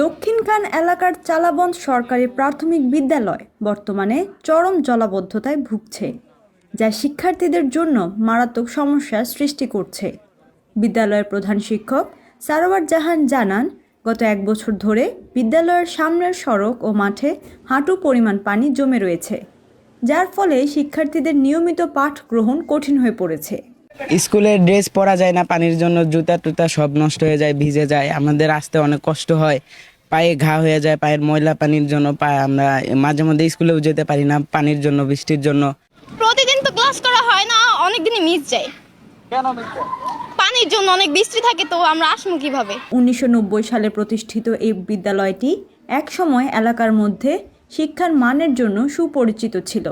দক্ষিণখান এলাকার চালাবন্দ সরকারি প্রাথমিক বিদ্যালয় বর্তমানে চরম জলাবদ্ধতায় ভুগছে, যা শিক্ষার্থীদের জন্য মারাত্মক সমস্যার সৃষ্টি করছে। বিদ্যালয়ের প্রধান শিক্ষক সারোয়ার জাহান জানান, গত এক বছর ধরে বিদ্যালয়ের সামনের সড়ক ও মাঠে হাঁটু পরিমাণ পানি জমে রয়েছে, যার ফলে শিক্ষার্থীদের নিয়মিত পাঠ গ্রহণ কঠিন হয়ে পড়েছে। স্কুলের ড্রেস পরা যায় না পানির জন্য জুতা টুতা সব নষ্ট হয়ে যায় ভিজে যায় আমাদের আসতে অনেক কষ্ট হয়। পায়ে ঘা হয়ে যায় পায়ের ময়লা পানির জন্য পায়ে আমরা মাঝে মধ্যে স্কুলেও যেতে পারি না পানির জন্য বৃষ্টির জন্য। প্রতিদিন তো ক্লাস করা হয় না অনেক দিনই মিস যায় পানির জন্য অনেক বৃষ্টি থাকে তো আমরা আসব কীভাবে? উনিশশো নব্বই সালে প্রতিষ্ঠিত এই বিদ্যালয়টি একসময় এলাকার মধ্যে শিক্ষার মানের জন্য সুপরিচিত ছিল।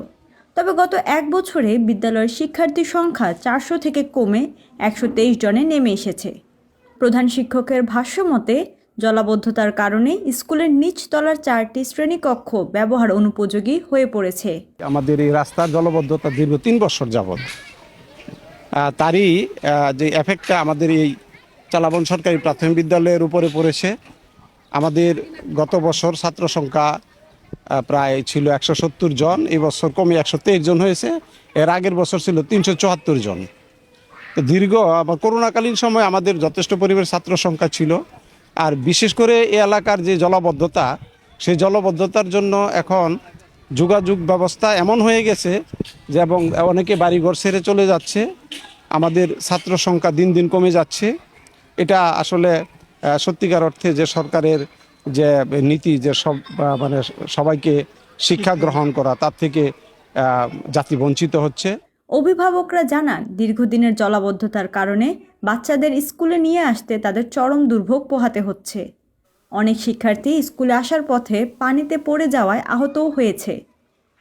তবে গত এক বছরে বিদ্যালয়ের শিক্ষার্থীর সংখ্যা চারশো থেকে কমে একশো তেইশ জনে নেমে এসেছে। প্রধান শিক্ষকের ভাষ্য মতে, জলাবদ্ধতার কারণে স্কুলের নিচতলার চারটি শ্রেণীকক্ষ ব্যবহার অনুপযোগী হয়ে পড়েছে। আমাদের এই রাস্তার জলবদ্ধতা দীর্ঘ তিন বছর যাবৎ। তারই যে এফেক্টটা আমাদের এই চালাবন সরকারি প্রাথমিক বিদ্যালয়ের উপরে পড়েছে। আমাদের গত বছর ছাত্র সংখ্যা প্রায় ছিল একশো সত্তর জন, এই বছর কমে একশো তেইশ জন হয়েছে। এর আগের বছর ছিল তিনশো চুয়াত্তর জন। তো দীর্ঘ, আবার করোনাকালীন সময় আমাদের যথেষ্ট পরিমাণ ছাত্র সংখ্যা ছিল। আর বিশেষ করে এ এলাকার যে জলাবদ্ধতা, সেই জলবদ্ধতার জন্য এখন যোগাযোগ ব্যবস্থা এমন হয়ে গেছে যে এবং অনেকে বাড়িঘর ছেড়ে চলে যাচ্ছে। আমাদের ছাত্র সংখ্যা দিন দিন কমে যাচ্ছে। এটা আসলে সত্যিকার অর্থে যে সরকারের যে নীতি, যে সব মানে সবাইকে শিক্ষা গ্রহণ করা, তার থেকে জাতি বঞ্চিত হচ্ছে। অভিভাবকরা জানান, দীর্ঘদিনের জলাবদ্ধতার কারণে বাচ্চাদের স্কুলে নিয়ে আসতে তাদের চরম দুর্ভোগ পোহাতে হচ্ছে। অনেক শিক্ষার্থী স্কুলে আসার পথে পানিতে পড়ে যাওয়ায় আহতও হয়েছে।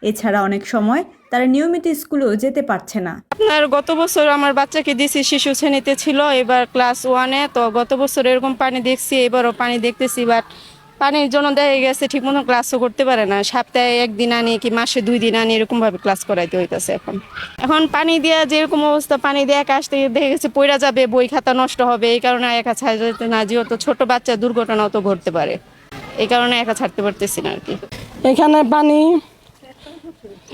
এছাড়া অনেক সময় তারা নিয়মিত স্কুলেও যেতে পারছে না। আপনার গত বছর আমার বাচ্চাকে দিয়েছি শিশু শ্রেণীতে ছিল এবার ক্লাস ওয়ানে তো গত বছর এরকম পানি দেখছি এবারও পানি দেখতেছি বাট পানির জন্য দেখা গেছে ঠিক মতো ক্লাসও করতে পারে না। সপ্তাহে একদিন আনি কি মাসে দুই দিন আনি এরকমভাবে ক্লাস করাইতে হইতেছে এখন। এখন পানি দেওয়া যেরকম অবস্থা পানি দিয়ে একা আসতে দেখে গেছে পড়া যাবে বই খাতা নষ্ট হবে এই কারণে একা ছাড়া যেতে না যেহেতু ছোট বাচ্চা দুর্ঘটনাও তো ঘটতে পারে। এই কারণে একা ছাড়তে পারতেছি না আর কি। এখানে পানি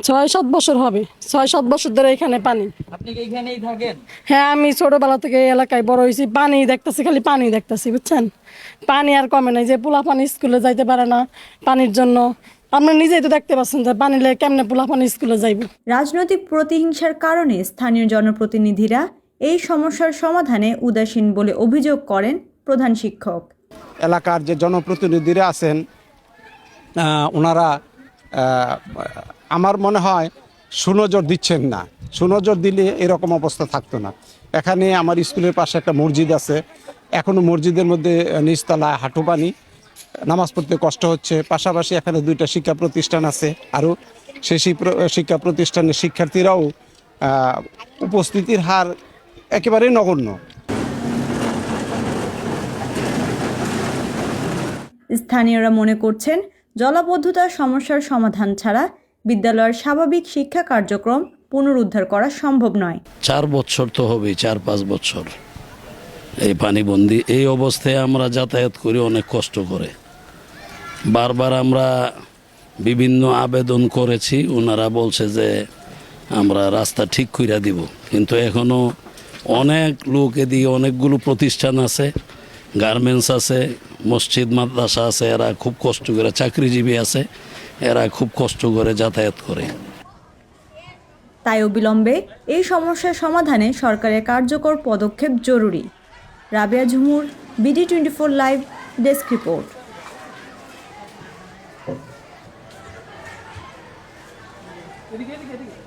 ছয় সাত বছর হবে। ছয় সাত বছর ধরে এখানে পানি। আপনি কি এখানেই থাকেন? হ্যাঁ আমি ছোটবেলা থেকে এই এলাকায় বড় হয়েছি। পানি দেখতেছি খালি পানি দেখতেছি বুঝছেন? পানি আর কমে নাই। যে পোলা পানি স্কুলে যাইতে পারে না পানির জন্য। আপনি নিজেই তো দেখতে পাচ্ছেন যে পানি লেগে কেমনে পোলা পানি স্কুলে যাইবে। রাজনৈতিক প্রতিহিংসার কারণে স্থানীয় জনপ্রতিনিধিরা এই সমস্যার সমাধানে উদাসীন বলে অভিযোগ করেন প্রধান শিক্ষক। এলাকার যে জনপ্রতিনিধিরা আছেন আহ, ওনারা আমার মনে হয় সুনজর দিচ্ছেন না। সুনজর দিলে এরকম অবস্থা থাকতো না। এখানে আমার স্কুলের পাশে একটা মসজিদ আছে। এখনও মসজিদের মধ্যে নিচতলায় হাঁটু পানি। নামাজ পড়তে কষ্ট হচ্ছে। পাশাপাশি এখানে দুইটা শিক্ষা প্রতিষ্ঠান আছে আরও। সেই শিক্ষা প্রতিষ্ঠানের শিক্ষার্থীরাও উপস্থিতির হার একেবারেই নগণ্য। স্থানীয়রা মনে করছেন জলাবদ্ধতার সমস্যার সমাধান ছাড়া বিদ্যালয়ের স্বাভাবিক শিক্ষা কার্যক্রম পুনরুদ্ধার করা সম্ভব নয়। চার বছর তো হবেই, চার পাঁচ বছর। এই পানিবন্দি, এই অবস্থায় আমরা যাতায়াত করি অনেক কষ্ট করে। বারবার আমরা বিভিন্ন আবেদন করেছি ওনারা বলছে যে আমরা রাস্তা ঠিক কইরা দিব। কিন্তু এখনও অনেক লোক এদিকে অনেকগুলো প্রতিষ্ঠান আছে, গার্মেন্টস আছে মসজিদ মাদ্রাসা আছে এরা খুব কষ্ট করে চাকরিজীবী আছে এরা খুব কষ্ট করে যাতায়াত করে। তাই অবিলম্বে এই সমস্যার সমাধানে সরকারের কার্যকর পদক্ষেপ জরুরি। Rabia Jhumur BD twenty four live desk report. এদিকে এদিকে এদিকে।